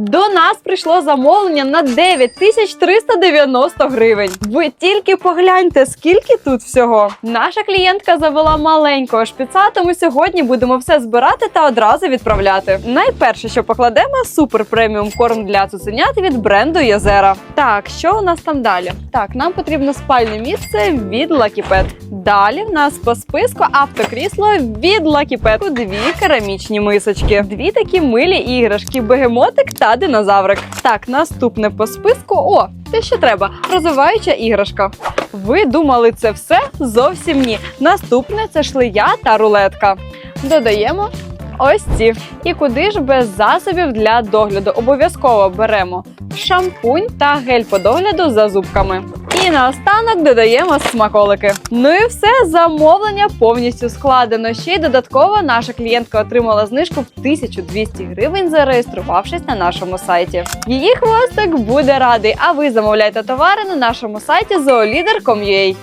До нас прийшло замовлення на 9390 гривень. Ви тільки погляньте, скільки тут всього. Наша клієнтка завела маленького шпіца, тому сьогодні будемо все збирати та одразу відправляти. Найперше, що покладемо, супер преміум корм для цуценят від бренду Йозера. Так, що у нас там далі? Так, нам потрібно спальне місце від Pet. Далі в нас по списку автокрісло від Pet. Дві керамічні мисочки, дві такі милі іграшки, бегемотик динозаврик. Так, наступне по списку. О, те, що треба, розвиваюча іграшка. Ви думали це все? Зовсім ні. Наступне це шлея та рулетка. Додаємо ось ці. І куди ж без засобів для догляду? Обов'язково беремо шампунь та гель по догляду за зубками. І наостанок додаємо смаколики. Ну і все, замовлення повністю складено. Ще й додатково наша клієнтка отримала знижку в 1200 гривень, зареєструвавшись на нашому сайті. Її хвостик буде радий. А ви замовляйте товари на нашому сайті zoolider.com.ua.